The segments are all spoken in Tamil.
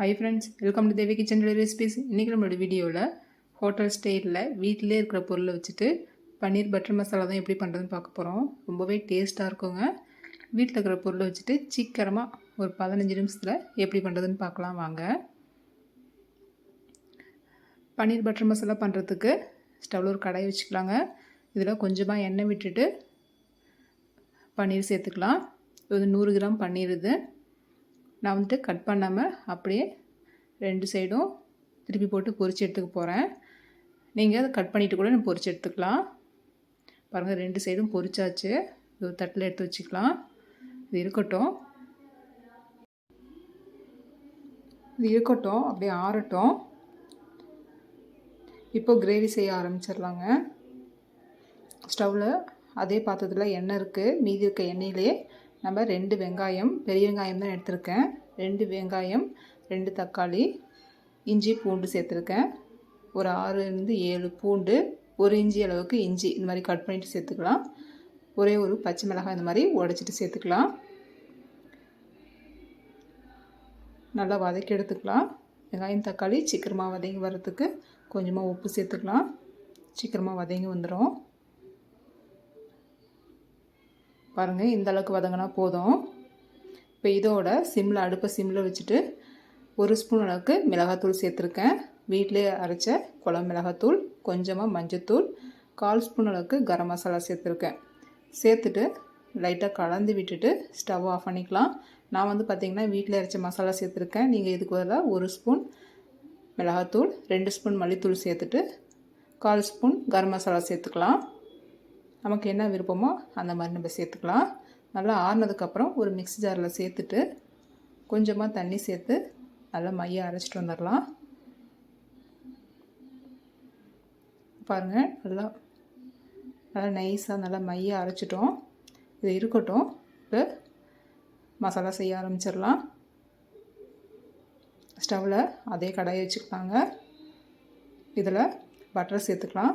Hi friends welcome to Devi kitchen recipes இன்றைக்கி நம்மளோட வீடியோவில் ஹோட்டல் ஸ்டைலில் வீட்டிலே இருக்கிற பொருளை வச்சுட்டு பன்னீர் பட்டர் மசாலா தான் எப்படி பண்ணுறதுன்னு பார்க்க போகிறோம் ரொம்பவே டேஸ்ட்டாக இருக்குங்க. வீட்டில் இருக்கிற பொருளை வச்சுட்டு சீக்கிரமாக ஒரு பதினஞ்சு நிமிஷத்தில் எப்படி பண்ணுறதுன்னு பார்க்கலாம் வாங்க. பன்னீர் பட்டர் மசாலா பண்ணுறதுக்கு ஸ்டவ்வில் ஒரு கடாய் வச்சுக்கலாங்க. இதில் கொஞ்சமாக எண்ணெய் விட்டுட்டு பன்னீர் சேர்த்துக்கலாம். இது நூறு கிராம் பன்னீர் இது. நான் வந்துட்டு கட் பண்ணாமல் அப்படியே ரெண்டு சைடும் திருப்பி போட்டு பொறிச்சு எடுத்துக்க போகிறேன் நீங்கள் அதை கட் பண்ணிவிட்டு கூட நான் பொறிச்சு எடுத்துக்கலாம். பாருங்கள் ரெண்டு சைடும் பொரிச்சாச்சு இது ஒரு தட்டில் எடுத்து வச்சுக்கலாம். இது இருக்கட்டும். இது இருக்கட்டும் அப்படியே ஆறட்டும். இப்போ கிரேவி செய்ய ஆரம்பிச்சிடலாங்க. ஸ்டவ்வில் அதே பாத்திரத்தில் எண்ணெய் இருக்குது மீதி இருக்க எண்ணெயிலே நம்ம ரெண்டு வெங்காயம் பெரிய வெங்காயம் தான் எடுத்திருக்கேன். ரெண்டு வெங்காயம் ரெண்டு தக்காளி இஞ்சி பூண்டு சேர்த்துருக்கேன். ஒரு ஆறுலேருந்து ஏழு பூண்டு ஒரு இஞ்சி அளவுக்கு இஞ்சி இந்த மாதிரி கட் பண்ணிவிட்டு சேர்த்துக்கலாம். ஒரே ஒரு பச்சை மிளகாய் இந்த மாதிரி உடச்சிட்டு சேர்த்துக்கலாம். நல்லா வதக்கி எடுத்துக்கலாம். வெங்காயம் தக்காளி சீக்கிரமாக வதங்கி வர்றதுக்கு கொஞ்சமாக உப்பு சேர்த்துக்கலாம். சீக்கிரமாக வதங்கி வந்துடும் பாருங்கள் இந்த அளவுக்கு வதங்கினா போதும். இப்போ இதோட சிம்மில் அடுப்பை சிம்மில் வச்சுட்டு ஒரு ஸ்பூன் அளவுக்கு மிளகாத்தூள் சேர்த்துருக்கேன். வீட்டிலே அரைச்ச குழம்பு மிளகாத்தூள் கொஞ்சமாக மஞ்சத்தூள் கால் ஸ்பூன் அளவுக்கு கரம் மசாலா சேர்த்துருக்கேன். சேர்த்துட்டு லைட்டாக கலந்து விட்டுட்டு ஸ்டவ் ஆஃப் பண்ணிக்கலாம். நான் வந்து பார்த்திங்கன்னா வீட்டில் அரைச்ச மசாலா சேர்த்துருக்கேன். நீங்கள் இதுக்கு பதிலாக ஒரு ஸ்பூன் மிளகாத்தூள் ரெண்டு ஸ்பூன் மல்லித்தூள் சேர்த்துட்டு கால் ஸ்பூன் கரம் மசாலா சேர்த்துக்கலாம். நமக்கு என்ன விருப்பமோ அந்த மாதிரி நம்ம சேர்த்துக்கலாம். நல்லா ஆறுனதுக்கப்புறம் ஒரு மிக்ஸி ஜாரில் சேர்த்துட்டு கொஞ்சமாக தண்ணி சேர்த்து நல்லா மைய அரைச்சிட்டு வந்துடலாம் பாருங்கள் நல்லா நல்லா நைஸாக நல்லா மைய அரைச்சிட்டோம். இது இருக்கட்டும். இப்போ மசாலா செய்ய ஆரம்பிச்சிடலாம் ஸ்டவ்வில் அதே கடாயை வச்சுக்கலாங்க இதில் பட்டரை சேர்த்துக்கலாம்.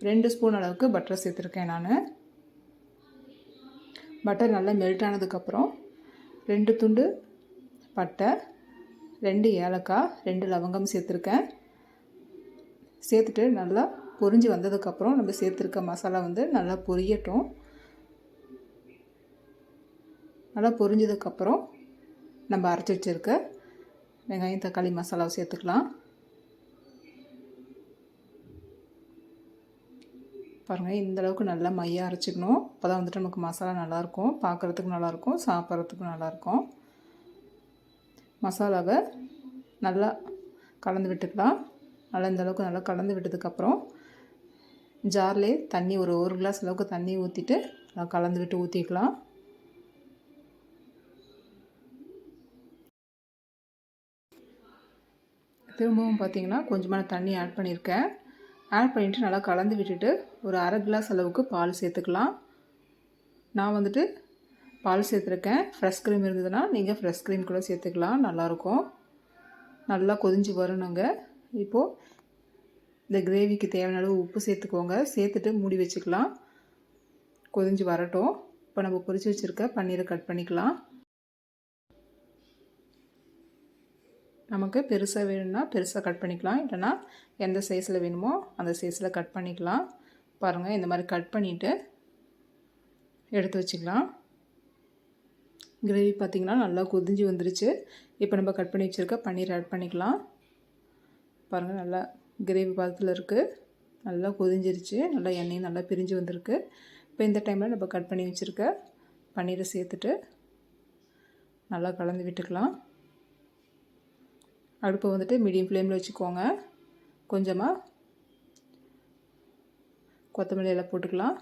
ரெண்டு ஸ்பூன் அளவுக்கு பட்டர் சேர்த்துருக்கேன் நான். பட்டர் நல்லா மெல்ட் ஆனதுக்கப்புறம் ரெண்டு துண்டு பட்டை ரெண்டு ஏலக்காய் ரெண்டு லவங்கம் சேர்த்துருக்கேன். சேர்த்துட்டு நல்லா பொரிஞ்சு வந்ததுக்கப்புறம் நம்ம சேர்த்துருக்க மசாலா வந்து நல்லா பொரியட்டும். நல்லா பொரிஞ்சதுக்கப்புறம் நம்ம அரைச்சி வச்சுருக்க வெங்காயம் தக்காளி மசாலாவை சேர்த்துக்கலாம். பாருங்கள் இந்தளவுக்கு நல்லா மையாக அரைச்சிக்கணும். அப்போ தான் வந்துட்டு நமக்கு மசாலா நல்லாயிருக்கும் பார்க்குறதுக்கு நல்லாயிருக்கும் சாப்பிட்றதுக்கும் நல்லாயிருக்கும் மசாலாவை நல்லா கலந்து விட்டுக்கலாம். நல்லா இந்தளவுக்கு நல்லா கலந்து விட்டதுக்கப்புறம் ஜார்லேயே தண்ணி ஒரு ஒரு கிளாஸ் அளவுக்கு தண்ணி ஊற்றிட்டு நல்லா கலந்து விட்டு ஊற்றிக்கலாம் திரும்பவும் பார்த்திங்கன்னா கொஞ்சமான தண்ணி ஆட் பண்ணியிருக்கேன் ஆட் பண்ணிவிட்டு நல்லா கலந்து விட்டுட்டு ஒரு அரை கிளாஸ் அளவுக்கு பால் சேர்த்துக்கலாம். நான் வந்துட்டு பால் சேர்த்துருக்கேன். ஃப்ரெஷ் க்ரீம் இருந்ததுன்னா நீங்கள் ஃப்ரெஷ் க்ரீம் கூட சேர்த்துக்கலாம். நல்லாயிருக்கும் நல்லா கொதிஞ்சு வரணுங்க. இப்போது இந்த கிரேவிக்கு தேவையான அளவு உப்பு சேர்த்துக்கோங்க. சேர்த்துட்டு மூடி வச்சுக்கலாம். கொதிஞ்சு வரட்டும். இப்போ நம்ம பொரிச்சு வச்சுருக்க பன்னீரை கட் பண்ணிக்கலாம். நமக்கு பெருசாக வேணும்னா பெருசாக கட் பண்ணிக்கலாம். இல்லைனா எந்த சைஸில் வேணுமோ அந்த சைஸில் கட் பண்ணிக்கலாம். பாருங்கள் இந்த மாதிரி கட் பண்ணிவிட்டு எடுத்து வச்சுக்கலாம். கிரேவி பார்த்திங்கன்னா நல்லா கொதிஞ்சு வந்துருச்சு. இப்போ நம்ம கட் பண்ணி வச்சுருக்க பன்னீர் ஆட் பண்ணிக்கலாம். பாருங்கள் நல்லா கிரேவி பாதத்தில் இருக்குது நல்லா கொதிஞ்சிருச்சு. நல்லா எண்ணெயும் நல்லா பிரிஞ்சு வந்திருக்கு. இப்போ இந்த டைமில் நம்ம கட் பண்ணி வச்சுருக்க பன்னீரை சேர்த்துட்டு நல்லா கலந்து விட்டுக்கலாம். அடுப்பை வந்துட்டு மீடியம் ஃப்ளேமில் வச்சுக்கோங்க. கொஞ்சமாக கொத்தமல்லி எல்லாம் போட்டுக்கலாம்.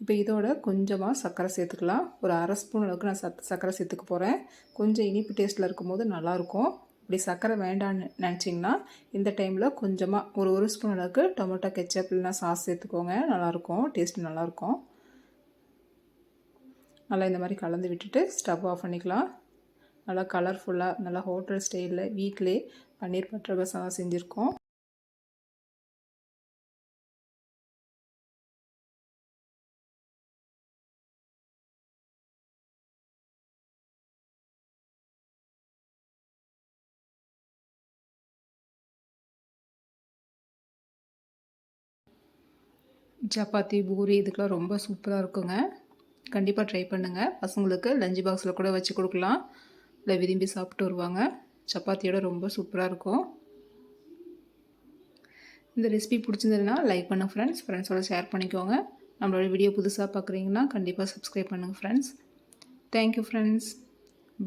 இப்போ இதோட கொஞ்சமாக சர்க்கரை சேர்த்துக்கலாம். ஒரு அரை ஸ்பூன் அளவுக்கு நான் சத் சர்க்கரை சேர்த்துக்க போகிறேன் கொஞ்சம் இனிப்பு டேஸ்ட்டில் இருக்கும்போது நல்லாயிருக்கும். இப்படி சர்க்கரை வேண்டான்னு நினச்சிங்கன்னா இந்த டைமில் கொஞ்சமாக ஒரு ஒரு ஸ்பூன் அளவுக்கு டொமேட்டோ கெச்சப் இல்லைனா சாஸ் சேர்த்துக்கோங்க. நல்லாயிருக்கும். டேஸ்ட்டு நல்லாயிருக்கும் நல்லா இந்த மாதிரி கலந்து விட்டுட்டு ஸ்டவ் ஆஃப் பண்ணிக்கலாம். நல்லா கலர்ஃபுல்லாக நல்லா ஹோட்டல் ஸ்டைலில் வீட்டிலே பன்னீர் பட்டர் மசாலா செஞ்சுருக்கோம். சப்பாத்தி பூரி இதுக்கெலாம் ரொம்ப சூப்பராக இருக்குங்க. கண்டிப்பாக ட்ரை பண்ணுங்கள் பசங்களுக்கு லஞ்ச் பாக்ஸில் கூட வச்சு கொடுக்கலாம். இல்லை விரும்பி சாப்பிட்டு வருவாங்க. சப்பாத்தியோட ரொம்ப சூப்பராக இருக்கும். இந்த ரெசிபி பிடிச்சிருந்ததுன்னா லைக் பண்ணுங்கள் ஃப்ரெண்ட்ஸ் ஃப்ரெண்ட்ஸோட ஷேர் பண்ணிக்கோங்க. நம்மளோட வீடியோ புதுசாக பார்க்குறீங்கன்னா கண்டிப்பாக சப்ஸ்கிரைப் பண்ணுங்கள் ஃப்ரெண்ட்ஸ் தேங்க்யூ ஃப்ரெண்ட்ஸ்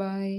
பாய்